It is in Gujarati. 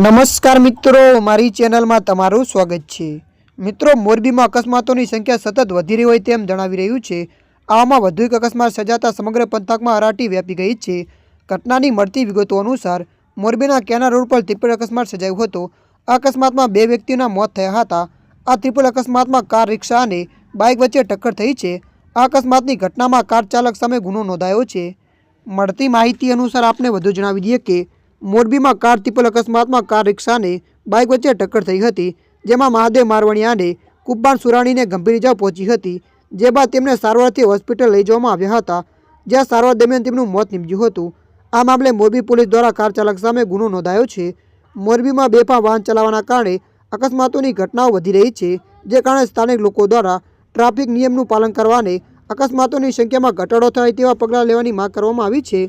નમસ્કાર મિત્રો, મારી ચેનલમાં તમારું સ્વાગત છે. મિત્રો, મોરબીમાં અકસ્માતોની સંખ્યા સતત વધી રહી હોય તેમ જણાવી રહ્યું છે. આવામાં વધુ એક અકસ્માત સર્જાતા સમગ્ર પંથકમાં હરાટી વ્યાપી ગઈ છે. ઘટનાની મળતી વિગતો અનુસાર, મોરબીના કેના રોડ પર ત્રિપલ અકસ્માત સર્જાયો હતો. અકસ્માતમાં બે વ્યક્તિઓના મોત થયા હતા. આ ત્રિપલ અકસ્માતમાં કાર, રિક્ષા અને બાઇક વચ્ચે ટક્કર થઈ છે. આ અકસ્માતની ઘટનામાં કાર ચાલક સામે ગુનો નોંધાયો છે. મળતી માહિતી અનુસાર આપને વધુ જણાવી દઈએ કે મોરબીમાં કાર તિપલ અકસ્માતમાં કાર રિક્ષાને બાઇક વચ્ચે ટક્કર થઈ હતી, જેમાં મહાદેવ મારવણિયાને કુબ્બાન સુરાણીને ગંભીર ઇજા પહોંચી હતી, જે બાદ તેમને સારવારથી હોસ્પિટલ લઈ જવામાં આવ્યા હતા, જ્યાં સારવાર દરમિયાન તેમનું મોત નીપજ્યું હતું. આ મામલે મોરબી પોલીસ દ્વારા કાર ચાલક સામે ગુનો નોંધાયો છે. મોરબીમાં બેફા વાહન ચલાવવાના કારણે અકસ્માતોની ઘટનાઓ વધી રહી છે, જે કારણે સ્થાનિક લોકો દ્વારા ટ્રાફિક નિયમનું પાલન કરવાને અકસ્માતોની સંખ્યામાં ઘટાડો થાય તેવા પગલાં લેવાની માંગ કરવામાં આવી છે.